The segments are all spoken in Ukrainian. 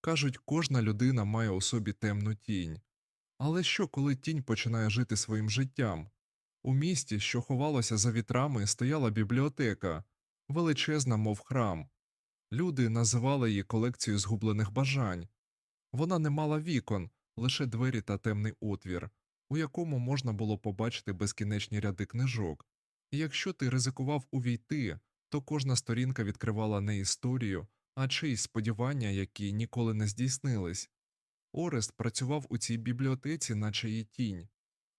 Кажуть, кожна людина має у собі темну тінь. Але що, коли тінь починає жити своїм життям? У місті, що ховалося за вітрами, стояла бібліотека, величезна, мов храм. Люди називали її колекцією згублених бажань. Вона не мала вікон, лише двері та темний отвір, у якому можна було побачити безкінечні ряди книжок. І якщо ти ризикував увійти, то кожна сторінка відкривала не історію, а чиїсь сподівання, які ніколи не здійснились. Орест працював у цій бібліотеці, наче її тінь.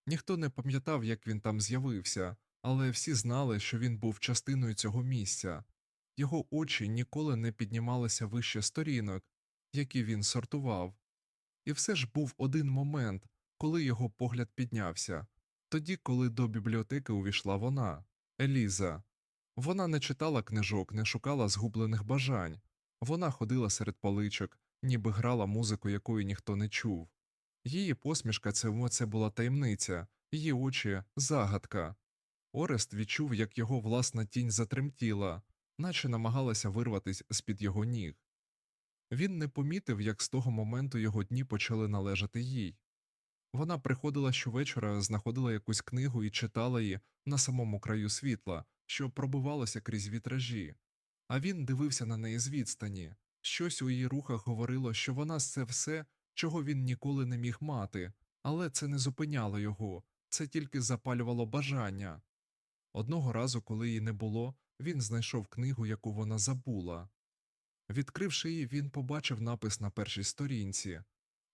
Ніхто не пам'ятав, як він там з'явився, але всі знали, що він був частиною цього місця. Його очі ніколи не піднімалися вище сторінок, які він сортував. І все ж був один момент, коли його погляд піднявся тоді, коли до бібліотеки увійшла вона, Еліза. Вона не читала книжок, не шукала згублених бажань. Вона ходила серед поличок, ніби грала музику, якої ніхто не чув. Її посмішка це, це була таємниця, її очі загадка. Орест відчув, як його власна тінь затремтіла, наче намагалася вирватися з під його ніг. Він не помітив, як з того моменту його дні почали належати їй. Вона приходила щовечора, знаходила якусь книгу і читала її на самому краю світла, що пробивалося крізь вітражі, а він дивився на неї з відстані. Щось у її рухах говорило, що вона це все, чого він ніколи не міг мати, але це не зупиняло його, це тільки запалювало бажання. Одного разу, коли її не було, він знайшов книгу, яку вона забула. Відкривши її, він побачив напис на першій сторінці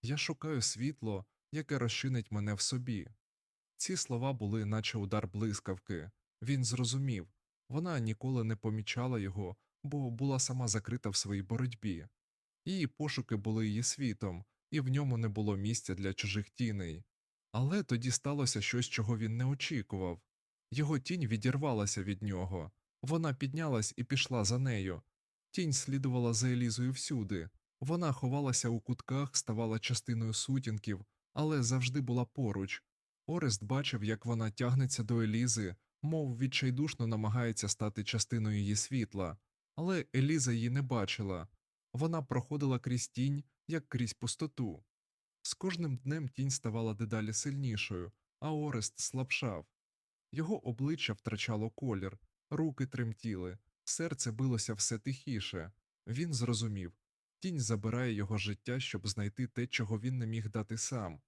Я шукаю світло, яке розчинить мене в собі. Ці слова були, наче удар блискавки. Він зрозумів вона ніколи не помічала його, бо була сама закрита в своїй боротьбі. Її пошуки були її світом, і в ньому не було місця для чужих тіней. Але тоді сталося щось, чого він не очікував. Його тінь відірвалася від нього, вона піднялась і пішла за нею. Тінь слідувала за Елізою всюди. Вона ховалася у кутках, ставала частиною сутінків, але завжди була поруч. Орест бачив, як вона тягнеться до Елізи, мов відчайдушно намагається стати частиною її світла, але Еліза її не бачила. Вона проходила крізь тінь, як крізь пустоту. З кожним днем тінь ставала дедалі сильнішою, а Орест слабшав. Його обличчя втрачало колір, руки тремтіли, серце билося все тихіше. Він зрозумів тінь забирає його життя, щоб знайти те, чого він не міг дати сам.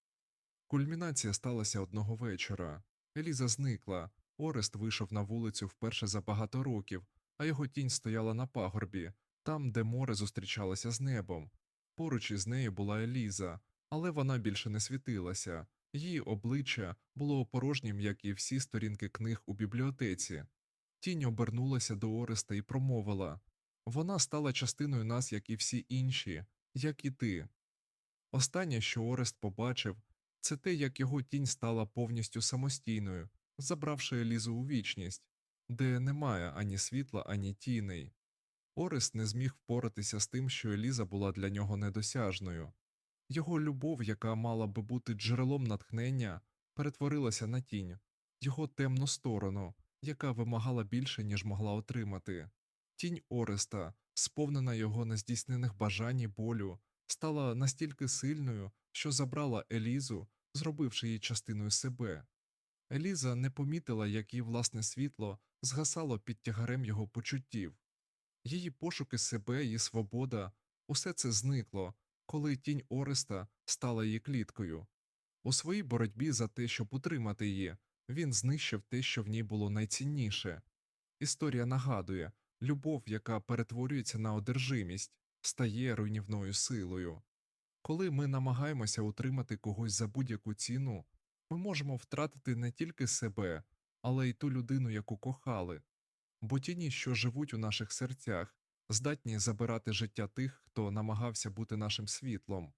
Кульмінація сталася одного вечора. Еліза зникла, Орест вийшов на вулицю вперше за багато років, а його тінь стояла на пагорбі, там, де море зустрічалося з небом. Поруч із нею була Еліза, але вона більше не світилася. Її обличчя було порожнім, як і всі сторінки книг у бібліотеці. Тінь обернулася до Ореста і промовила вона стала частиною нас, як і всі інші, як і ти. Останнє, що Орест побачив, це те, як його тінь стала повністю самостійною, забравши Елізу у вічність, де немає ані світла, ані тіней. Орест не зміг впоратися з тим, що Еліза була для нього недосяжною. Його любов, яка мала би бути джерелом натхнення, перетворилася на тінь, його темну сторону, яка вимагала більше, ніж могла отримати. Тінь Ореста, сповнена його нездійснених бажань і болю, стала настільки сильною, що забрала Елізу, зробивши її частиною себе. Еліза не помітила, як її власне світло згасало під тягарем його почуттів. Її пошуки себе, її свобода, усе це зникло, коли тінь Ореста стала її кліткою. У своїй боротьбі за те, щоб утримати її, він знищив те, що в ній було найцінніше. Історія нагадує любов, яка перетворюється на одержимість, стає руйнівною силою. Коли ми намагаємося утримати когось за будь-яку ціну, ми можемо втратити не тільки себе, але й ту людину, яку кохали, бо тіні, що живуть у наших серцях, здатні забирати життя тих, хто намагався бути нашим світлом.